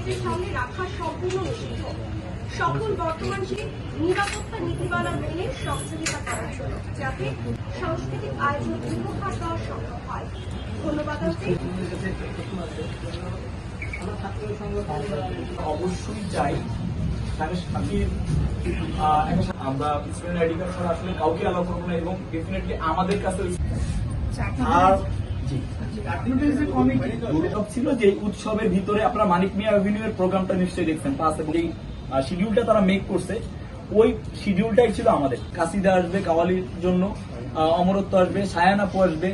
গেটের সামনে রাখা সম্পূর্ণ নিষিদ্ধ। সকল বর্তমান যে নিরাপত্তা নীতিমালা মেনে সহযোগিতা করার জন্য যাতে সাংস্কৃতিক আয়োজন উপহার দেওয়া সম্ভব হয়। ধন্যবাদ অবশ্যই চাই আমরা স্টুডেন্ট আইডি কার্ড ছাড়া আসলে কাউকে অ্যালাউ করব না এবং ডেফিনেটলি আমাদের কাছে আর জি। ছিল যে উৎসবের ভিতরে আপনারা মানিক মিয়া প্রোগ্রামটা নিশ্চয়ই দেখছেন। পাঁচ এবং এই শিডিউলটা তারা মেক করছে। ওই শিডিউলটাই ছিল আমাদের। কাসিদা আসবে কাওয়ালির জন্য অমরত্ব আসবে, সায়ান আপু আসবে।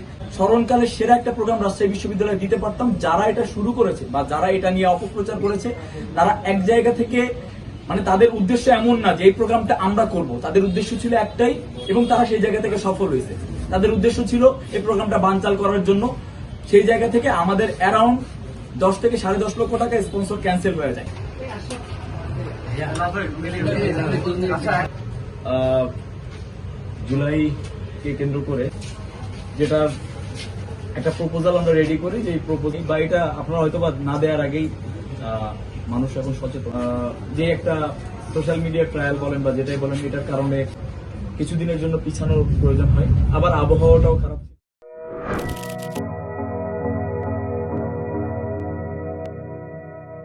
সেরা একটা প্রোগ্রাম রাজশাহী বিশ্ববিদ্যালয়ে দিতে পারতাম। যারা এটা শুরু করেছে বা যারা এটা নিয়ে অপপ্রচার করেছে, তারা এক জায়গা থেকে মানে তাদের উদ্দেশ্য এমন না যে এই প্রোগ্রামটা আমরা করব। তাদের উদ্দেশ্য ছিল একটাই এবং তারা সেই জায়গা থেকে সফল হয়েছে। তাদের উদ্দেশ্য ছিল এই প্রোগ্রামটা বানচাল করার জন্য সেই জায়গা থেকে আমাদের অ্যারাউন্ড দশ থেকে সাড়ে দশ লক্ষ টাকা স্পন্সর ক্যান্সেল হয়ে যায়। আহ, জুলাইকে কেন্দ্র করে যেটা একটা প্রপোজাল আমরা রেডি করি যে প্রপোজাল বা এটা আপনারা হয়তো বা না দেওয়ার আগেই মানুষ এখন সচেতন। যে একটা সোশ্যাল মিডিয়া ট্রায়াল বলেন বা যেটাই বলেন এটার কারণে কিছুদিনের জন্য পিছানোর প্রয়োজন হয়। আবার আবহাওয়াটাও খারাপ।